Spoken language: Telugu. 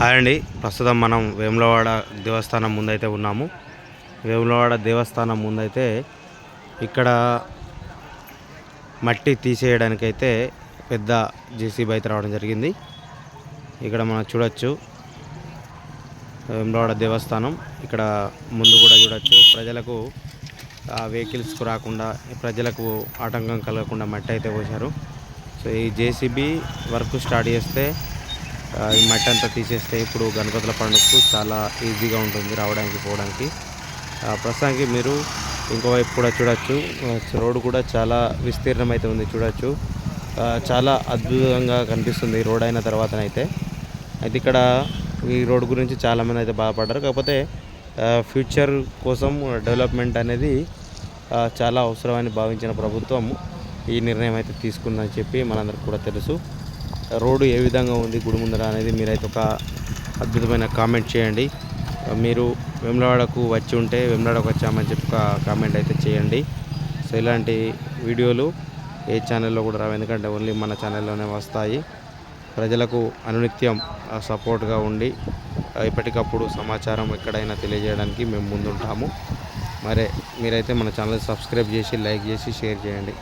హాయ్ అండి. ప్రస్తుతం మనం వేములవాడ దేవస్థానం ముందైతే ఉన్నాము. వేములవాడ దేవస్థానం ముందైతే ఇక్కడ మట్టి తీసేయడానికైతే పెద్ద జేసీబీ అయితే రావడం జరిగింది. ఇక్కడ మనం చూడొచ్చు వేములవాడ దేవస్థానం. ఇక్కడ ముందు కూడా చూడొచ్చు. ప్రజలకు వెహికల్స్కు రాకుండా ప్రజలకు ఆటంకం కలగకుండా మట్టి అయితే పోశారు. సో ఈ జేసీబీ వర్క్ స్టార్ట్ చేస్తే ఈ మట్టి అంతా తీసేస్తే ఇప్పుడు గణపతుల పండుగకు చాలా ఈజీగా ఉంటుంది రావడానికి పోవడానికి. ప్రస్తుతానికి మీరు ఇంకోవైపు కూడా చూడొచ్చు. రోడ్డు కూడా చాలా విస్తీర్ణం అయితే ఉంది చూడొచ్చు. చాలా అద్భుతంగా కనిపిస్తుంది రోడ్ అయిన తర్వాతనైతే. అయితే ఇక్కడ ఈ రోడ్ గురించి చాలామంది అయితే బాధపడ్డారు. కాకపోతే ఫ్యూచర్ కోసం డెవలప్మెంట్ అనేది చాలా అవసరమని భావించిన ప్రభుత్వం ఈ నిర్ణయం అయితే తీసుకుందని చెప్పి మనందరికి కూడా తెలుసు. రోడ్డు ఏ విధంగా ఉంది గుడి ముందర అనేది మీరైతే ఒక అద్భుతమైన కామెంట్ చేయండి. మీరు వెమ్లవాడకు వచ్చి ఉంటే వెమ్లవాడకు వచ్చామని చెప్పి ఒక కామెంట్ అయితే చేయండి. సో ఇలాంటి వీడియోలు ఏ ఛానల్లో కూడా రావు. ఎందుకంటే ఓన్లీ మన ఛానల్లోనే వస్తాయి. ప్రజలకు అనునిత్యం సపోర్ట్గా ఉండి ఎప్పటికప్పుడు సమాచారం ఎక్కడైనా తెలియజేయడానికి మేము ముందుంటాము. మరే మీరైతే మన ఛానల్ సబ్స్క్రైబ్ చేసి లైక్ చేసి షేర్ చేయండి.